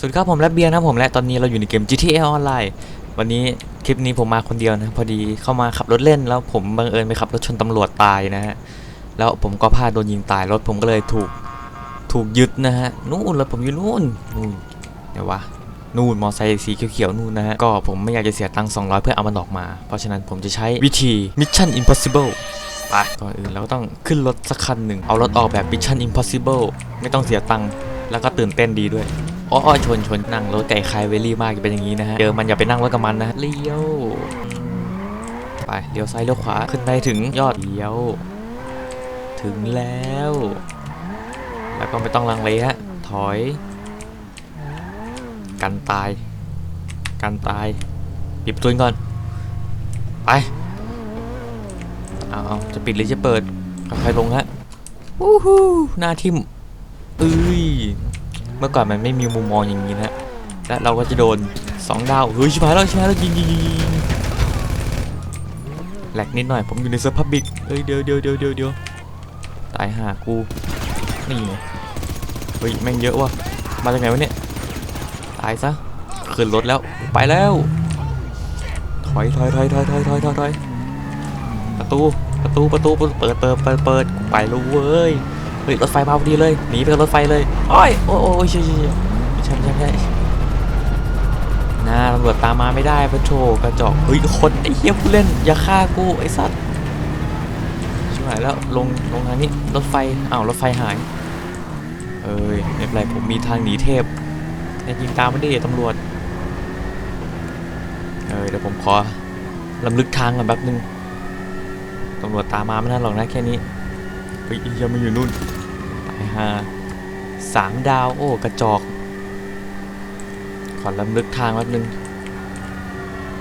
สวัสดีครับผมแรบเบียร์นะผมและตอนนี้เราอยู่ในเกม GTA ออนไลน์วันนี้คลิปนี้ผมมาคนเดียวนะ พอดีเข้ามาขับรถเล่นแล้วผมบังเอิญไปขับรถชนตำรวจตายนะฮะแล้วผมก็พลาดโดนยิงตายรถผมก็เลยถูกถูกยึดนะฮะนู่นรถผมอยู่นู่นนู่นเดี๋ยววะนู่นมอไซค์สีเขียวๆนู่นนะฮะก็ผมไม่อยากจะเสียตังค์200 เพื่อเอามันออกมา เพราะฉะนั้นผมจะใช้วิธี Mission Impossible ไปก่อนอื่นเราก็ต้องขึ้นรถสักคันหนึ่งเอารถออกแบบ Mission Impossible ไม่ต้องเสียตังค์แล้วก็ตื่นเต้นดีด้วย อ้อชนชนนั่งรถไก่คายเวลี่มากจะเป็นอย่างนี้นะฮะเจอมันอย่าไปนั่งรถกับมันนะเลี้ยวไปเลี้ยวซ้ายเลี้ยวขวาขึ้นไปถึงยอดเลี้ยว ถึงแล้ว แล้วก็ไม่ต้องลังเลฮะถอย กันตาย กันตายปิดประตูก่อน ไปเอาเอาจะปิดหรือจะเปิดค่อยๆลงฮะวู้ฮู้หน้าทิมเอ้ย เมื่อก่อนมันไม่มีมุมมองอย่างนี้นะและเราก็จะโดน2ดาวเฮ้ยชิบหายแล้วชิบหายแล้วยิงยิงยิงแหลกนิดหน่อยผมอยู่ในเซิร์ฟพับบิกเฮ้ยเดี๋ยวเดี๋ยวเดี๋ยวเดี๋ยวเดี๋ยวตายหากูนี่ไงเฮ้ยแม่งเยอะว่ะมาจากไหนวะเนี่ยตายซะขึ้นรถแล้วไปแล้วถอยถอยถอยถอยถอยถอยถอยประตูประตูประตูเปิดเปิดเปิดเปิดไปแล้เว้ย ฮ้ยรถไฟมาพอดีเลยหนีไปกับรถไฟเลยโอ้ยโอ้ยโอ้ยใช่ใช่ใช่ใช่ใช่ไม่ใช่น่าตำรวจตามมาไม่ได้พระโถกระจอกเฮ้ยคนไอ้เหี้ยผู้เล่นอย่าฆ่ากูไอ้สัตว์ชิบหายแล้วลงลงทางนี้รถไฟอ้าวรถไฟหายเอ้ยไม่เป็นไรผมมีทางหนีเทพแต่ยิงตามไม่ได้ตำรวจเอ้ยเดี๋ยวผมขอลำลึกทางก่อนแป๊บนึงตำรวจตามมาไม่ทันหรอกนะแค่นี้เฮ้ยยังไม่อยู่นู่น ตายห่าสามดาว โอ้ กระจอก ขอลำลึกทางแป๊บนึง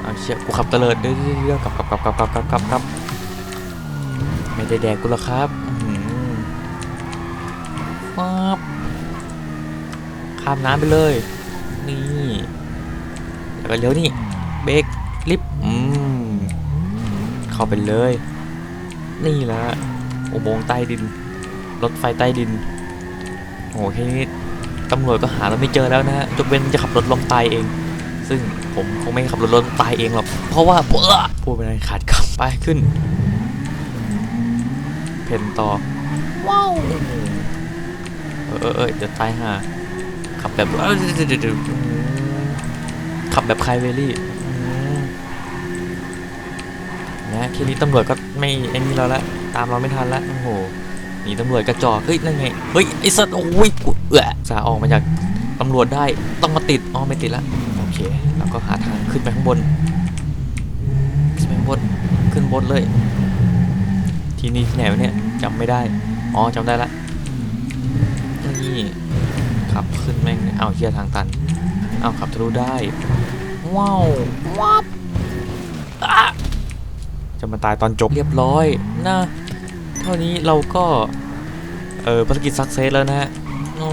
เอาเชี่ยกูขับเตลิดเดี๋ยวยวเดี๋ยวกลับกลับกลับกลับกลับกลับกลับกลับไม่ได้แดกกูหรอกครับครับข้ามน้ำไปเลย นี่แล้วก็เลี้ยวนี่ เบรกลิฟต์อืมเข้าไปเลย นี่แหละอุโมงค์ใต้ดิน รถไฟใต้ดินโอ้โหแค่นี้ตำรวจก็หาเราไม่เจอแล้วนะฮะยกเว้นจะขับรถล้มตายเอง ซึ่งผมคงไม่ขับรถล้มตายเองหรอกเพราะว่าเบ้อพูดไปเลยขาดคำไปขึ้น เพนต่อว้าวเออเออเออเดี๋ยวตายห่าขับแบบเอ้ยเดี๋ยวเดี๋ยวเดี๋ยวขับแบบคายเวลี่อืมนะแค่นี้ตำรวจก็ไม่ไอ้นี่เราละตามเราไม่ทันแล้วโอ้โหห นีตำรวจกระจอกเฮ้ยนั่นไงเฮ้ยไอ้สัตว์โอ้ยกูเอือสาออกมาจากตำรวจได้ต้องมาติดอ๋อไม่ติดละโอเคแล้วก็หาทางขึ้นไปข้างบนขึ้นไปข้างบนขึ้นบนเลย ที่นี่ที่ไหนวะเนี่ยจำไม่ได้อ๋อจำได้ละนี่ขับขึ้นแม่งเอาเฮียทางตันเอาขับทะลุได้ว้าวว้าจะมาตายตอนจบเรียบร้อยนะ ท่านี้เราก็ เออภารกิจสักเซสแล้วนะฮะอ้อ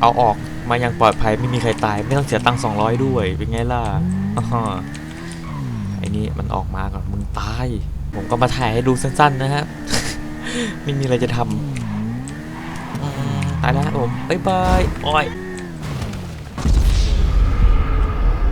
เอาออกมาอย่างปลอดภัยไม่มีใครตาย ไม่ต้องเสียตังค์200ด้วย เป็นไงล่ะอ้อไอ้นี่มันออกมาก่อนมึงตาย ผมก็มาถ่ายให้ดูสั้น ๆ นะฮะ ไม่มีอะไรจะทำตายแล้วผมบ๊ายบายอ้ย